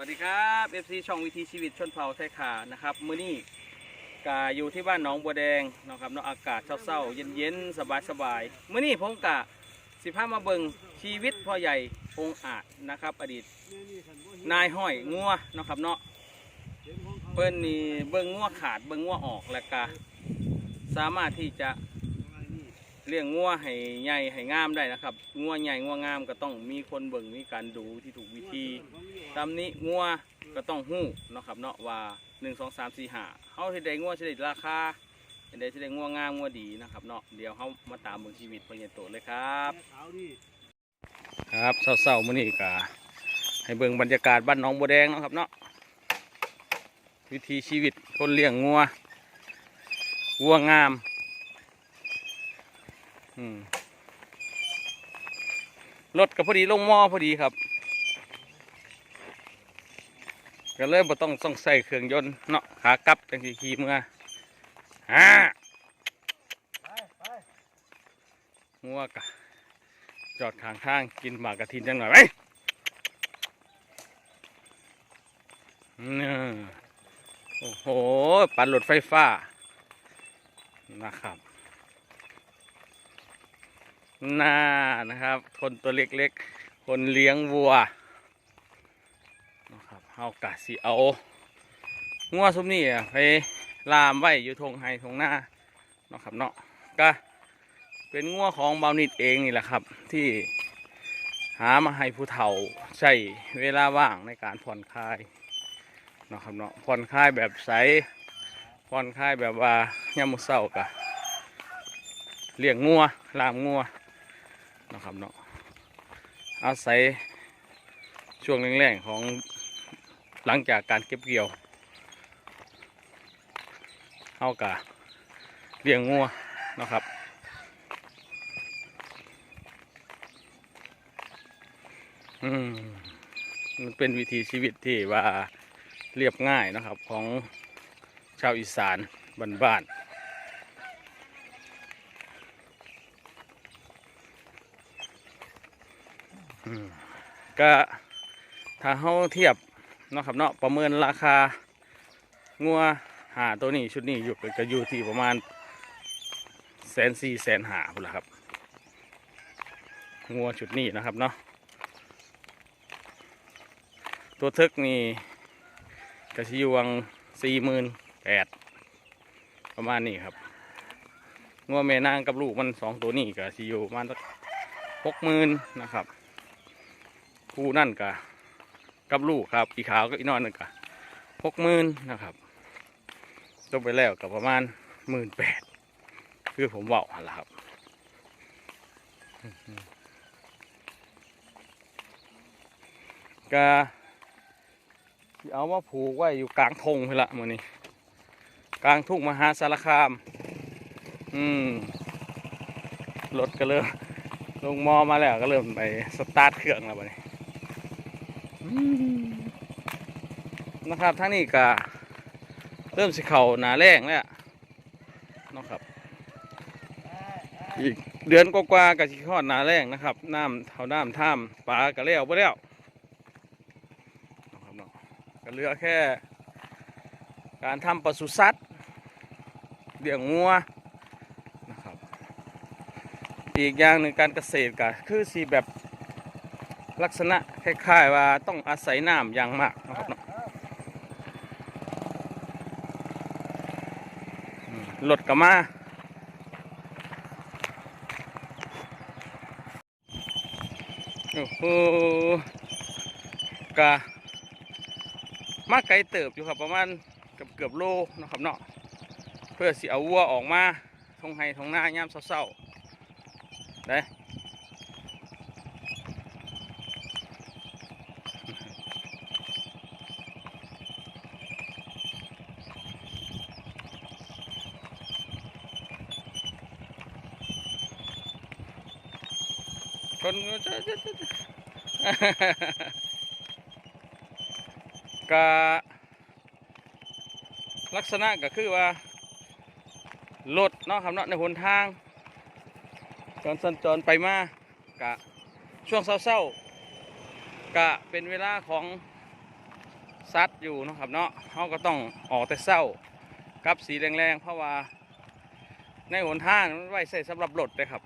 สวัสดีครับ FC ช่องวิถีชีวิตชนเผ่าไทยขานะครับมื้อนี้กาอยู่ที่บ้านหนองบัวแดงนะครับเนาะอากาศเศร้าๆเย็นๆสบายๆมื้อนี้ผมกะสิพามาเบิงชีวิตพ่อใหญ่องอาจนะครับ อดีต นายห้อยงัวนะครับเนาะเปิ้นนี่เบิงงัวขาดเบิงงัวออกแล้วก็สามารถที่จะเลี้ยงงัวให้ใหญ่ให้งามได้นะครับงัวใหญ่งัวงามก็ต้องมีคนเบิงมีการดูที่ถูกวิธี ตามนี้งัวก็ต้องหู้เนาะครับเนาะว่าหนึ่งสองสามสี่ห้าเขาที่ได้งัวที่ได้ราคาที่ได้ที่ได้งัวงามงัวดีนะครับเนาะเดี๋ยวเขามาตามเบิ่งชีวิตพอใหญโตเลยครับ ครับเศร้าๆมื้อนี้ก็ให้เบิ่งบรรยากาศบ้านหนองบัวแดงเนาะครับเนาะวิถีชีวิตคนเลี้ยงงัววัวงามอืมรถก็พอดีลงหม้อพอดีครับ ก็เลยบ่ต้องต้องใส่เครื่องยนต์เนาะขากลับจังสีขี่เมื่อฮ่างัวกะจอดข้างทางกินหมากกระทินจังหน่อยไหมนี่โอ้โห ปั่นรถไฟฟ้า นะครับน่านะครับ คนตัวเล็กๆ คนเลี้ยงวัว เฮากะสิเอางัวซุมนี่ไปลามไว้อยู่ทงไฮทงหน้าเนาะครับเนาะก็เป็นงัวของเบานิดเองนี่แหละครับ ที่หามาให้ผู้เฒ่าใช้เวลาว่างในการผ่อนคลายเนาะครับเนาะผ่อนคลายแบบใสผ่อนคลายแบบว่ายามมุเศร้ากะเลี้ยงงัวลามงัวเนาะครับเนาะอาศัยช่วงแรงๆของ หลังจากการเก็บเกี่ยวเฮากะเลี้ยงงัวนะครับอืมมันเป็นวิถีชีวิตที่ว่าเรียบง่ายนะครับของชาวอีสานบ้านๆอืมก็ถ้าเฮาเทียบ เนาะครับเนาะประเมินราคางัวหาตัวนี้ชุดนี้อยู่ก็อยู่ที่ประมาณแสนสี่แสนหาพุ่นละครับงัวชุดนี้นะครับเนาะตัวทึกนี่กระชิวังสี่หมื่นแปดประมาณนี้ครับงัวแม่นางกับลูกมันสองตัวนี้ก็ชิอยู่ประมาณหกหมื่นนะครับ คู่นั่นก็ กับลูกครับอีขาวก็อีนอนหนึ่งกะหกหมื่นนะครับตกไปแล้วกับประมาณหมื่นแปดคือผมบอกหันละครับก็เอามาผูกไว้อยู่กลางทงไปละมือนี้ กลางทุ่งมหาสารคาม อืมรถก็เริ่มลงมอมาแล้วก็เริ่มไปสตาร์ทเครื่องแล้วบัดนี้ นะครับทั้งนี้ก็เริ่มสิเข่าหนาแรงแล้วนะครับ อีกเดือนกว่าๆกับสิทอดหนาแรงนะครับน้ำเท่าน้ำท่ามปลาก็แล้วไปแล้วนะครับเนาะก็เหลือแค่ การทำปศุสัตว์เลี้ยงงัวนะครับ อีกอย่างหนึ่งการเกษตรก็คือสีแบบ ลักษณะคล้ายๆว่าต้องอาศัยน้ำอย่างมากนะครับเนาะอืมรถกระมาโอ้โหกะมาไกลเติบอยู่ครับประมาณเกือบเกือบโลนะครับเนาะเพื่อสิเอาวัวออกมาทงไห้ทงหน้ายามเศร้าๆได้ นก็จะจะลักษณะก็คือว่ารถเนาะครับเนาะในหนทางจรสัญจรไปมากะช่วงเศร้าๆกะเป็นเวลาของสัตว์อยู่นะครับเนาะเขาก็ต้องออกแต่เศร้ากับสีแรงๆ เพราะว่าในหนทางมันไว้ใส่สำหรับรถเลยครับ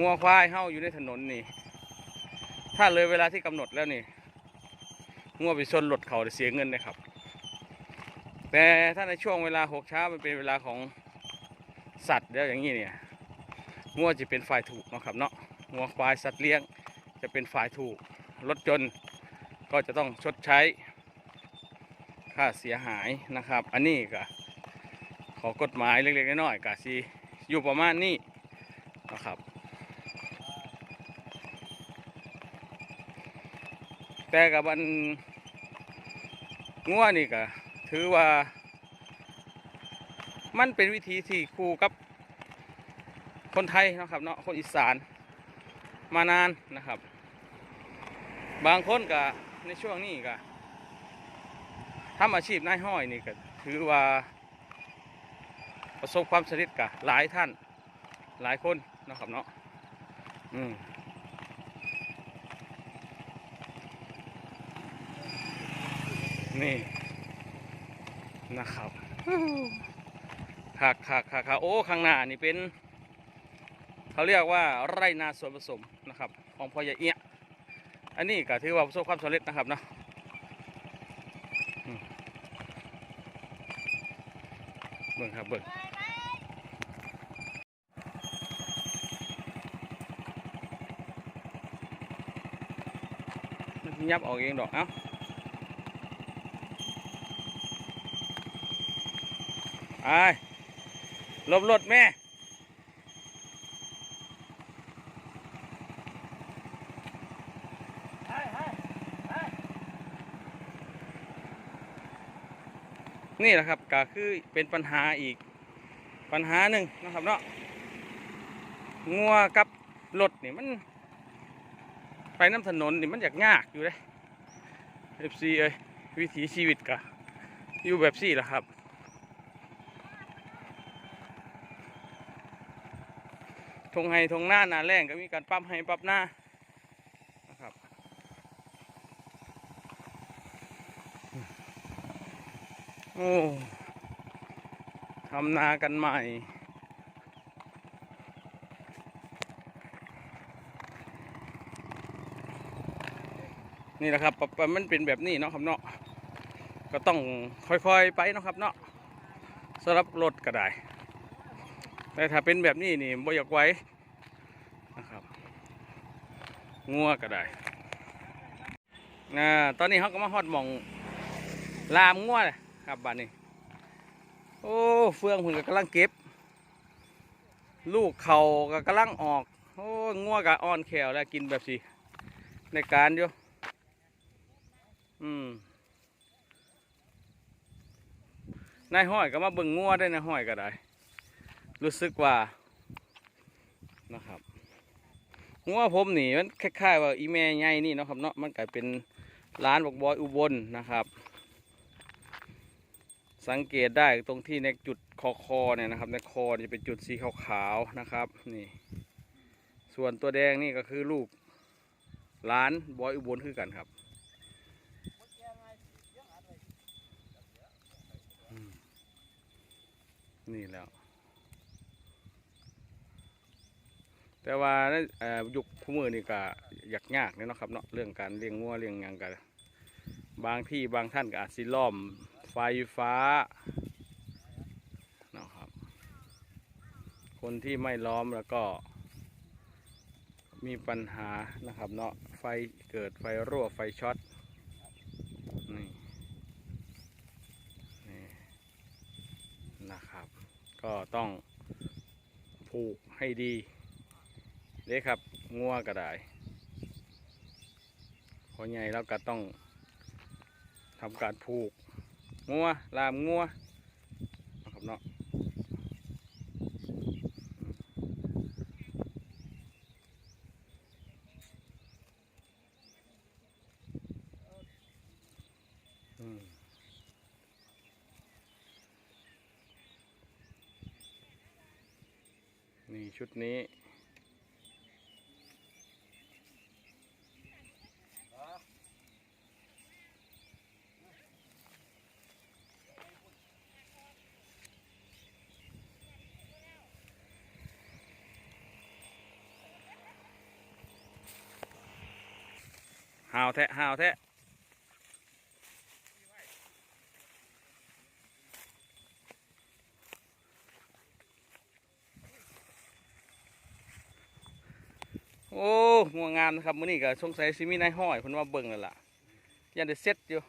งัวควายเฮาอยู่ในถนนนี่ ถ้าเลยเวลาที่กำหนดแล้วนี่งัวไปชนรถเขาจะเสียเงินนะครับ แต่ถ้าในช่วงเวลาหกเช้ามันเป็นเวลาของสัตว์แล้วอย่างนี้เนี่ยงัวจะเป็นฝ่ายถูกนะครับเนาะงัวควายสัตว์เลี้ยงจะเป็นฝ่ายถูกรถจนก็จะต้องชดใช้ค่าเสียหายนะครับ อันนี้ก็ขอกฎหมายเล็กๆน้อยๆกะซีอยู่ประมาณนี้นะครับ แต่กับมันงัวนี่ก็ถือว่า มันเป็นวิธีที่คู่กับคนไทยนะครับเนาะคนอีสานมานานนะครับ บางคนก็ในช่วงนี้ก็ทำอาชีพนายห้อยนี่ก็ถือว่าประสบความสำเร็จกับหลายท่านหลายคนนะครับเนาะอืม นี่นะครับคักคักคักคักโอ้ข้างหน้านี่เป็นเขาเรียกว่าไรนาส่วนผสมนะครับ ของพ่อใหญ่เอี้ยอันนี้ก็ถือว่าประสบความสำเร็จนะครับเนาะอืมเบิ่งครับเบิ่งมันสิยับออกเองดอกเอ้า ไอ้ลบรถแม่นี่แหละครับก็คือเป็นปัญหาอีกปัญหาหนึ่งนะครับเนาะงัวกับรถนี่มัน ไปน้ำถนนนี่มันอยากยากอยู่เลยเอฟซีเอ้ยวิถีชีวิตกะอยู่แบบซี่แหละครับ ทงไห้ทงหน้าหนาแรงก็มีการปรับให้ปรับหน้านะครับโอ้ทำนากันใหม่นี่แหละครับปรับมันเป็นแบบนี้เนาะครับเนาะก็ต้องค่อยๆไปเนาะครับเนาะสำหรับรถก็ได้ แต่ถ้าเป็นแบบนี้นี่บ่อยากไว้นะครับงัวก็ได้อ่าตอนนี้เขาก็มาฮอดหมองลามงัวเลยครับบ้านนี้ โอ้เฟืองหุ่นก็กำลังเก็บ ลูกเขาก็กำลังออก โอ้งัวก็อ่อนแขวแล้วกินแบบสิในการอยู่อืมนายห้อยก็มาเบิ่งงัวได้นายห้อยก็ได้ รู้สึกว่านะครับงัวผมนี่มันคล้ายๆว่าอีแม่ใหญ่นี่นะครับเนาะมันกลายเป็นร้านบอกบอยอุบลนะครับ สังเกตได้ตรงที่ในจุดคอคอเนี่ยนะครับในคอจะเป็นจุดสีขาวๆนะครับนี่ส่วนตัวแดงนี่ก็คือลูกร้านบอยอุบลคือกันครับนี่แล้ว แต่ว่าในยุคคู่มือนี่ก็อยากยากเนี่ยนาะครับเนาะเรื่องการเลี้ยงงัวเลี้ยงยังกันบางที่บางท่านก็อาจสิล้อมไฟฟ้าเนาะครับคนที่ไม่ล้อมแล้วก็มีปัญหานะครับเนาะไฟเกิดไฟรั่วไฟช็อตนี่นี่นะครับ ก็ต้องผูกให้ดี เด้ครับงัวก็ได้พอใหญ่แล้วก็ต้องทำการผูกงัวลามงัวนะครับเนาะอืมนี่ชุดนี้าวแทะหาวแทะโอ้งัวงามนะครับมื้อนี้ก็สงสัยสิมีนายห้อยเพิ่นว่าเบิ่งแล้วล่ะยันได้เซ็ตอยู่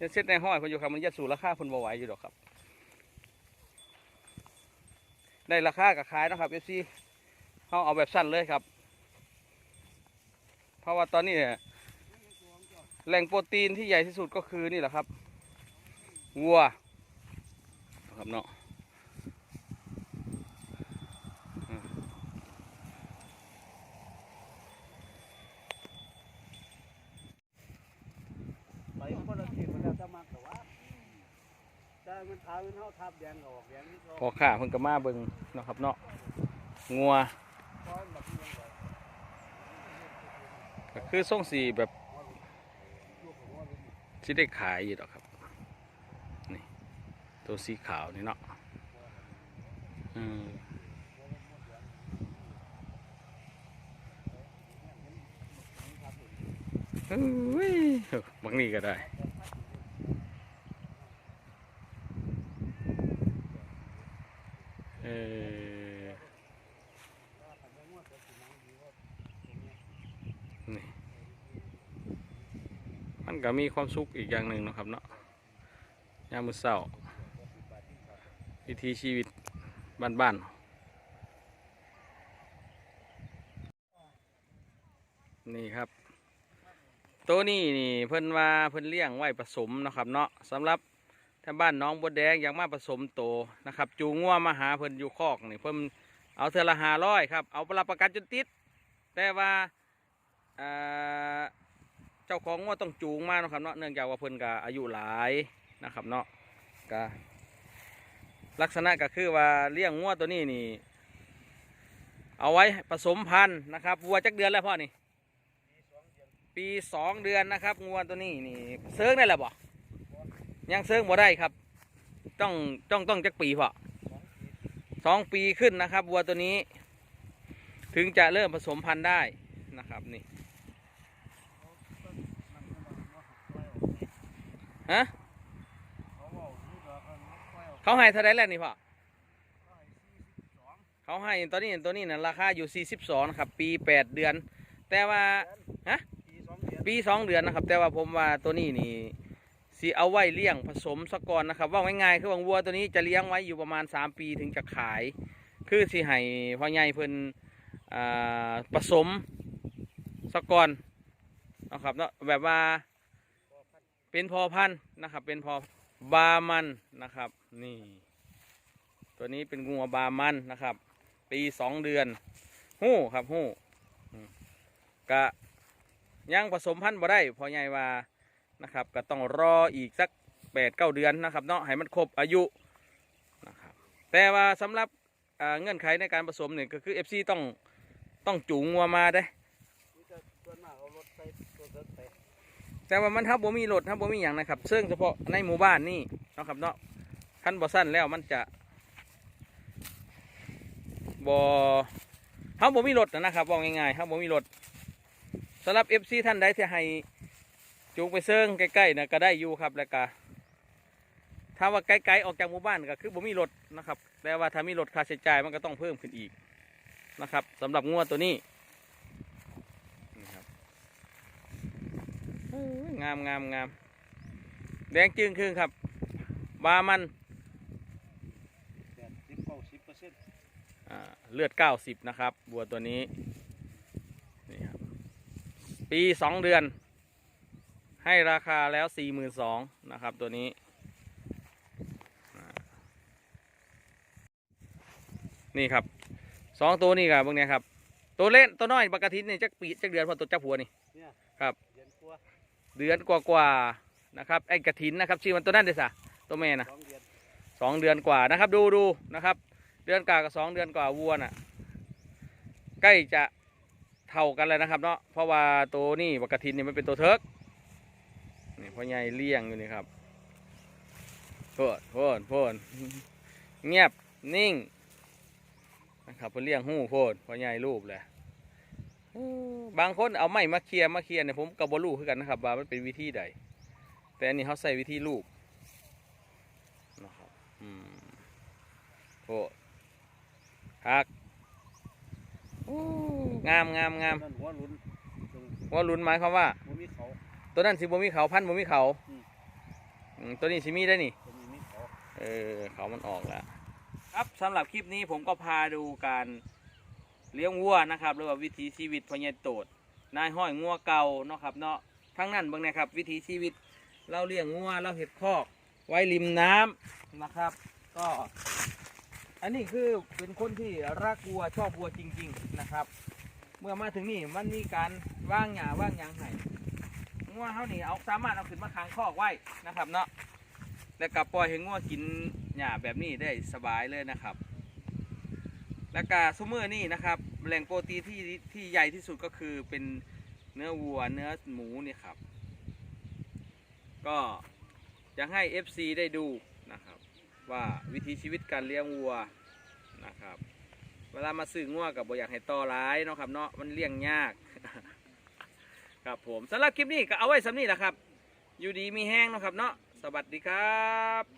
ยันเซ็ตนายห้อยเพิ่นอยู่ครับมันยัดสู่ราคาเพิ่นบ่ไหวอยู่ดอกครับ ได้ราคากับขายนะครับ FC เขาเอาแบบสั้นเลยครับ เพราะว่าตอนนี้เนี่ย แหล่งโปรตีนที่ใหญ่ที่สุดก็คือนี่แหละครับวัวนะครับเนาะอืมไปคนละทีคนแล้วจะมากแต่ว่าแต่มันขาวมันเท่าทับแดงก็ออกแดงนี่ก็พอข้าเพิ่นก็มาเบิ่งเนาะครับเนาะงัวพร้อมแบบนี้เลยก็คือส่งสีแบบ ที่ได้ขายอยู่หรอกครับ นี่ ตัวสีขาวนี่เนาะอืมเอ้ยบางนี้ก็ได้ เออนี่ มัน ก็มีความสุขอีกอย่างหนึ่งนะครับเนาะยามมื้อเช้าวิถีชีวิตบ้านๆนี่ครับ ตัวนี้นี่เพิ่นว่าเพิ่นเลี้ยงไว้ผสมนะครับเนาะสำหรับถ้าบ้านน้องบัวแดงอยากมาผสมโตนะครับ จูงงัวมาหาเพิ่นอยู่คอกนี่เพิ่นเอาเทละหาร้อยครับ เอาประประกันจนติด แต่ว่าอ่า เจ้าของงัวต้องจูงมาเนาะครับเนาะเนื่องจากว่าเพิ่นก็อายุหลายนะครับเนาะก็ลักษณะก็คือว่าเลี้ยงงัวตัวนี้นี่ เอาไว้ผสมพันธุ์นะครับวัวจักเดือนแล้วพ่อนี่ปีสองเดือนนะครับงัวตัวนี้นี่เซิร์งได้แล้วบ่ยังเซิร์งบ่ได้ครับ ต้องต้องต้องจักปีพ่อสองปีขึ้นนะครับวัวตัวนี้ ถึงจะเริ่มผสมพันธุ์ได้นะครับนี่ ฮะเขาให้เท่าไรแล้วนี่พ่อเขาให้ตอนนี้ตัวนี้นะราคาอยู่ 42นะครับปี 8 เดือน แต่ว่าฮะปี 2 เดือนนะครับ แต่ว่าผมว่าตัวนี้นี่สีเอาไว้เลี้ยงผสมสกอนนะครับ ว่าง่ายๆคือวัวตัวนี้จะเลี้ยงไว้อยู่ประมาณ 3 ปีถึงจะขาย คือสิให้พ่อใหญ่เพิ่นผสมสกอนนะครับเนาะแบบว่า เป็นพอพันนะครับ เป็นพอบามันนะครับ นี่ ตัวนี้เป็นงัวบามันนะครับ ปีสองเดือน หู้ครับหู้กะยังผสมพันธุ์บ่ได้พอใหญ่ว่านะครับ ก็ต้องรออีกสักแปดเก้าเดือนนะครับเนาะให้มันครบอายุนะครับแต่ว่าสำหรับเงื่อนไขในการผสมเนี่ยก็คือ FC ต้องต้องจูงงัวมาได้ นี่จะส่วนมากเอารถไปตัวเดินไป แต่ว่ามันถ้าบ่มีรถถ้าบ่มีอย่างนะครับซึ่งเฉพาะในหมู่บ้านนี่นะครับเนาะขั้นบ่สั้นแล้วมันจะบ่ถ้าบ่มีรถนะครับว่าง่ายๆถ้าบ่มีรถสำหรับ FC ท่านใดที่ให้จูงไปเซิงใกล้ๆนะก็ได้อยู่ครับแล้วก็ถ้าว่าไกลๆออกจากหมู่บ้านก็คือบ่มีรถนะครับแต่ว่าถ้ามีรถค่าใช้จ่ายมันก็ต้องเพิ่มขึ้นอีกนะครับสำหรับงวดตัวนี้ครับ เอ้ย งามงามงามแดงจึงครึ่งครับบามันแปดสิบเก้าสิบเปอร์เซ็นต์อ่าเลือดเก้าสิบนะครับ บัวตัวนี้นี่ครับปีสองเดือน ให้ราคาแล้วสี่หมื่นสองนะครับตัวนี้อ่านี่ครับสองตัวนี่ครับพวกเนี้ยครับ ตัวเล่นตัวน้อยปกตินี่จักปีจักเดือนพอตัวจักหัวนี่เนี่ยครับ เดือนกว่าเดือนกว่าๆนะครับไอ้กระถินนะครับชื่อมันตัวนั่นเด้อสะตัวแม่นะสองเดือนสองเดือนกว่านะครับ ดูดูนะครับ เดือนกว่ากับสองเดือนกว่าวัวน่ะ ใกล้จะเท่ากันเลยนะครับเนาะเพราะว่าตัวนี่ปกตินี่มันเป็นตัวเทิร์กนี่พ่อใหญ่เลี้ยงอยู่นี่ครับโพดโพดโพดเงียบนิ่งนะครับเพิ่นเลี้ยงหู้โพดพ่อใหญ่รูปเลยเออ บางคนเอาไม้มาเคลียร์มาเคลียร์เนี่ยผมกับบรู้คือกันนะครับว่ามันเป็นวิธีใด แต่อันนี้เขาใส่วิธีลูกนะครับอืมโอ้ฮักโอ้งามงามงามนั่นหัวหลุนตรงว่าลุ้นหมายความว่าบ่มีเขาตัวนั้นสิบ่มีเขาพันบ่มีเขาอืมอืมตัวนี้สิมีได้นี่ตรงนี้มีเขาเออเขามันออกแล้วครับสำหรับคลิปนี้ผมก็พาดูการ เลี้ยงวัวนะครับหรือว่าวิถีชีวิตพญายโตดนายห้อยงัวเก่าเนาะครับเนาะทั้งนั้นเบิ่งนะครับ วิถีชีวิตเราเลี้ยงงัวเราเห็ดคอก ไว้ริมน้ำนะครับ ก็ อันนี้คือเป็นคนที่รักวัวชอบวัวจริง ๆนะครับ เมื่อมาถึงนี่มันมีการว่างหญ้าว่างยางให้งัวเขานี่เอาสามารถเอาขึ้นมาค้างคอกไว้นะครับเนาะแล้วก็ปล่อยให้งัวกินหญ้าแบบนี้ได้สบายเลยนะครับ แล้วก็ซุมือนี่นะครับแหล่งโปรตีนที่ที่ใหญ่ที่สุดก็คือเป็นเนื้อวัวเนื้อหมูนี่ครับ ก็จะให้ FC ได้ดูนะครับ ว่าวิธีชีวิตการเลี้ยงวัวนะครับ เวลามาซื้องัวกับบอยากให้ต่อร้ายเนาะครับเนาะมันเลี้ยงยากครับผมสำหรับคลิปนี้ก็เอาไว้สำนี้แหละครับ อยู่ดีมีแห้งเนาะครับเนาะสวัสดีครับ